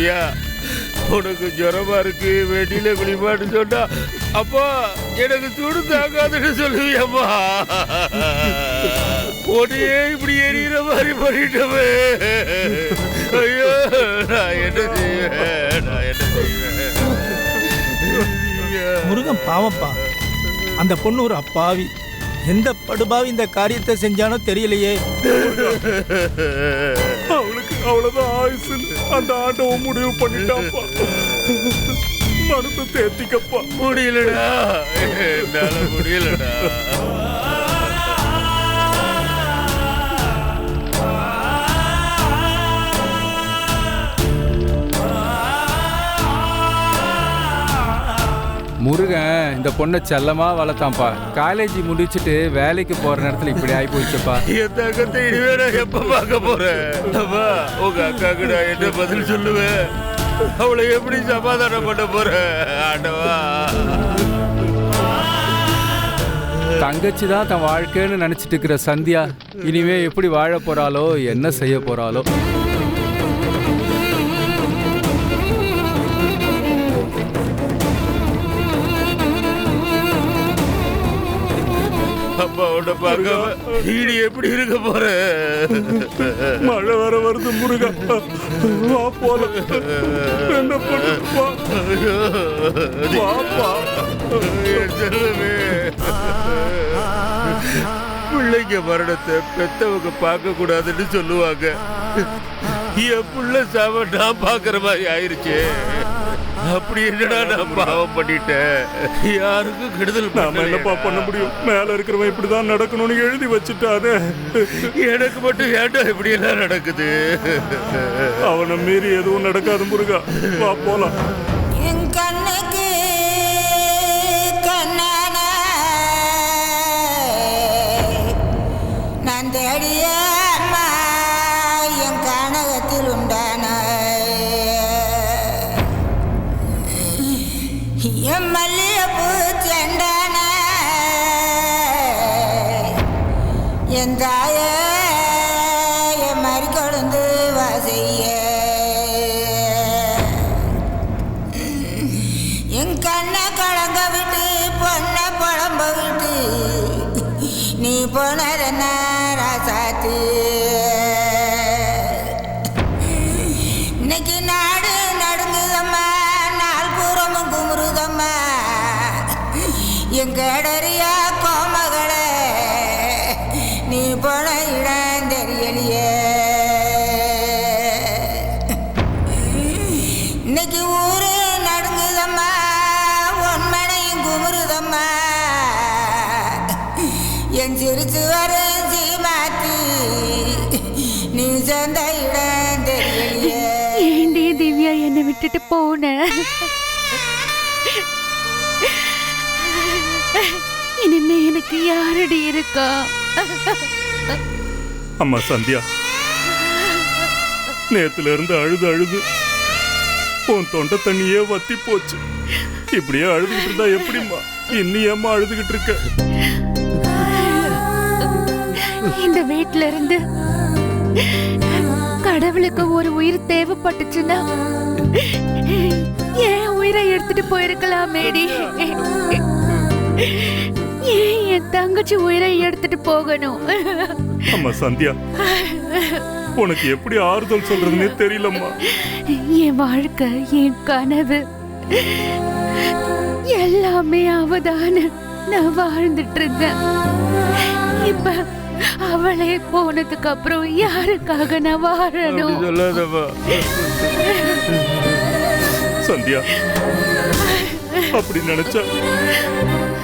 சொல்லுவியா உனக்கு ஜுரமா இருக்கு வெடியில குளிப்பாட்டு சொன்னா அப்பா எனக்கு சுடு தாங்காதுன்னு சொல்லுவியம்மா. உடனே இப்படி எரியிற மாதிரி பண்ணிட்டவே ஐயோ நான் என்ன செய்வேன் நான் என்ன செய்வேன். ஐயா. முருகன் பாவப்பா. அந்த பொண்ணு ஒரு அப்பாவி. எந்த படுபாவி இந்த காரியத்தை செஞ்சானோ தெரியலையே. அவ்வளவுதான் ஆயுசுன்னு அந்த ஆண்டவன் முடிவு பண்ணிட்டாப்பா. மனசு தேத்திக்கப்பா. முடியலடா. என்னால முடியலடா. இந்த பொண்ணை செல்லமா வளர்த்தான்ப்பா. காலேஜ் முடிச்சுட்டு வேலைக்கு போற நேரத்துல இப்படி ஆகி போச்சுப்பா என் தங்கத்தை இனிமே நான் எப்ப பார்க்க போறேன்? அம்மா உங்க அக்காக்கு நான் என்ன பதில் சொல்லுவேன்? அவளை எப்படி சமாதானம் பண்ண போறேன்? ஆண்டவா. தங்கச்சி தான் தன் வாழ்க்கைன்னு நினைச்சிட்டு இருக்கிற சந்தியா இனிமே எப்படி வாழ போறாளோ என்ன செய்ய போறாளோ. உன்னை பார்க்காம ஈடு எப்படி இருக்க போற? மழை வர வருது முருகா. வா போல என்ன பண்ணு? வா. ஐயோ, வாப்பா என் செல்லமே. பிள்ளைங்க மரணத்தை பெத்தவங்க பார்க்க கூடாதுன்னு சொல்லுவாங்க. என் புள்ள சாவ நான் பார்க்குற மாதிரி ஆயிருச்சு. அப்படி என்னடா நான் பாவம் பண்ணிட்டேன் யாருக்கும் கெடுதல் நாம என்னப்பா பண்ண முடியும்? மேல இருக்கிறவன் இப்படிதான் நடக்கணும்னு எழுதி வச்சுட்டானே. எனக்கு மட்டும் ஏன்டா இப்படி எல்லாம் நடக்குது? அவனை மீறி எதுவும் நடக்காது முருகா. வா போலாம். என் கண்ணுக்கு மல்லிகைப்பூ செண்டான என் தாய கொழுந்து வாசைய என் கண்ணை கலங்க விட்டு பொண்ணை புலம்ப விட்டு நீ என் கடறியா கோமகளே நீ போன இடம் தெரியலையே. இன்னைக்கு ஊரு நடுங்குதம்மா உன்மனையும் குமுறுதம்மா. என் சிரிச்சு வரும் சீமாத்தி நீ சொந்த இடம் தெரியலையே. ஏண்டி திவ்யா என்னை விட்டுட்டு போன? இனிமே எனக்கு யாரடி இருக்கா? அம்மா சந்தியா நேத்துல இருந்து அழுது அழுது உன் தொண்டை தண்ணியே வத்தி போச்சு. இப்படியே அழுதுகிட்டு இருந்தா எப்படிம்மா? இன்னும் ஏம்மா அழுதுகிட்டு இருக்க? இந்த வீட்ல இருந்து கடவுளுக்கு ஒரு உயிர் தேவைப்பட்டுச்சுன்னா ஏன் உயிரை எடுத்துட்டு போயிருக்கலாமேடி? ஏன் என் தங்கச்சி உயிரை எடுத்துட்டு போகணும்? அம்மா சந்தியா உனக்கு எப்படி ஆறுதல் சொல்றதுன்னே தெரியலம்மா. என் வாழ்க்கை என் கனவு எல்லாமே அவதான நான் வாழ்ந்துட்டு இருந்தேன் இப்ப அவளே போனதுக்கு அப்புறம் யாருக்காக நான் வாழணும்? சந்தியா அப்படி நினைச்சா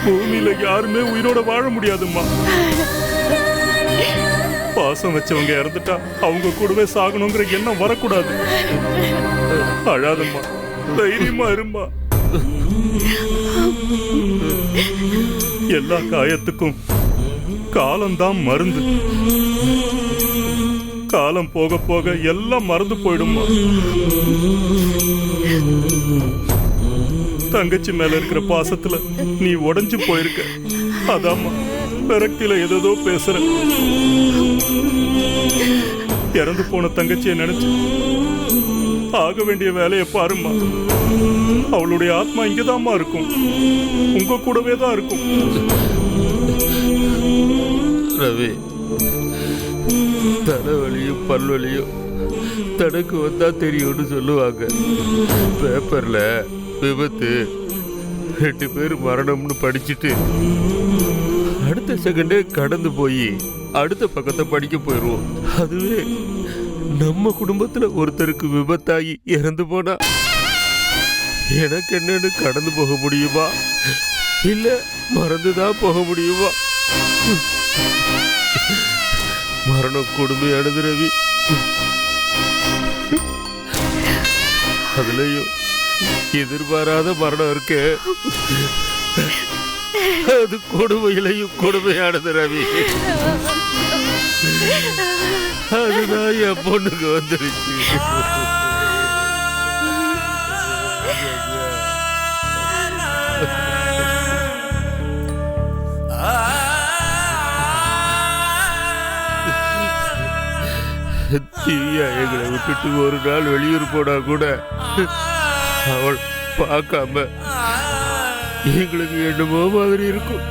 பூமியில யாருமே உயிரோட வாழ முடியாதும்மா. பாசம் வச்சவங்க இறந்துட்டா அவங்க கூடவே சாகணுங்கிற எண்ணம் வரக்கூடாது. அழாதம்மா. தைரியமா இருமா எல்லா காயத்துக்கும் காலம்தான் மருந்து. காலம் போக போக எல்லாம் மறந்து போயிடுமா தங்கச்சி மேல இருக்கிற பாசத்துல நீ உடைஞ்சு போயிருக்க. அதாம்மா விரக்தியில ஏதோ பேசுற. இறந்து போன தங்கச்சியை நினைச்சு ஆக வேண்டிய வேலையை பாரும்மா. அவளுடைய ஆத்மா இங்கதாம்மா இருக்கும். உங்க கூடவே தான் இருக்கும். ரவி தலைவலியும் பல்வலியும் தனக்கு வந்தா தெரியும்னு சொல்லுவாங்க. பேப்பர்ல விபத்து. ரெண்டு பேர் மரணம்னு படிச்சுட்டு அடுத்த செகண்டே கடந்து போய் அடுத்த பக்கத்தை படிக்க போயிடுவோம் அதுவே நம்ம குடும்பத்துல ஒருத்தருக்கு விபத்தாகி இறந்து போனா எனக்கு என்னன்னு கடந்து போக முடியுமா? இல்ல மறந்துதான் போக முடியுமா? மரணம் கொடுமையானது ரவி. அதுலயும் எதிர்பாராத மரணம் இருக்கு. அது கொடுமையிலையும் கொடுமையானது ரவி. அதுதான் என் பொண்ணுக்கு வந்துருச்சு ஐயா எங்களை விட்டுட்டு ஒரு நாள் வெளியூர் போனா கூட அவள் பார்க்காம எங்களுக்கு என்னமோ மாதிரி இருக்கும்.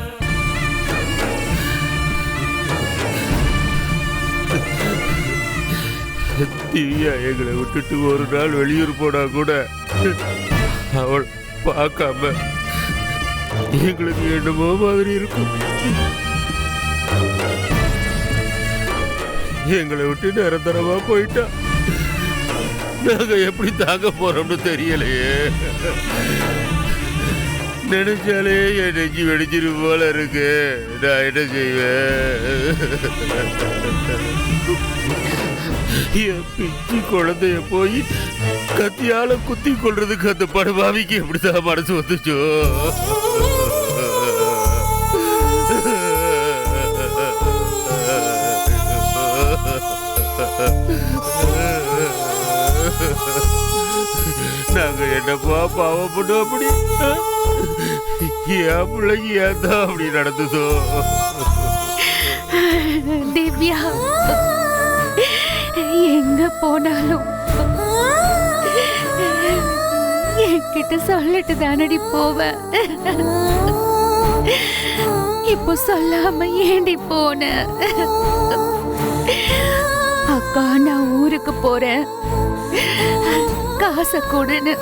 திவ்யா எங்களை விட்டுட்டு ஒரு நாள் வெளியூர் போனா கூட அவள் பார்க்காம எங்களுக்கு என்னமோ மாதிரி இருக்கும். எங்களை விட்டு நிரந்தரமா போயிட்டா. நாங்க எப்படி தாங்க போறோம்னு தெரியலையே. நினைச்சாலே என் நெஞ்சு வெடிச்சிரு போல இருக்கு. நான் என்ன செய்வேன்? என் பிச்சு குழந்தைய போய் கத்தியால குத்தி கொள்றதுக்கு அந்த படுபாவிக்கு எப்படிதான் மனசு வந்துச்சோ? நாங்க என்னப்பா பாவம் அப்படி? என் பிள்ளைக்கு ஏதா தான் அப்படி நடந்ததோ? திவ்யா எங்க போனாலும் என்கிட்ட சொல்லிட்டு தானடி போவ? இப்போ சொல்லாம ஏண்டி போன? அக்கா நான் ஊருக்கு போறேன். காசை கொடுன்னு.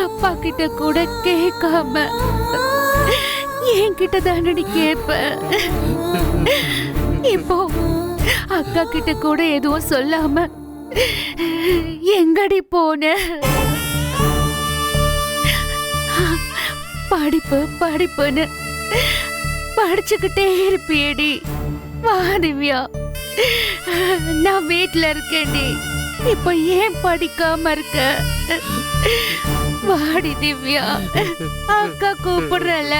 அப்பா கிட்ட கூட கேட்காம. என்கிட்ட தானடி கேப்ப. இப்போ அக்கா கிட்ட கூட எதுவும் சொல்லாம எங்கடி போன? படிப்பு படிப்புன்னு. படிச்சுக்கிட்டே இருப்பியடி. வா திவ்யா. நான் வீட்டில் இருக்கேன்டி. இப்போ ஏன் படிக்காம இருக்க? வாடி திவ்யா. அக்கா கூப்பிடுறல.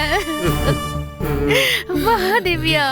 வா திவ்யா.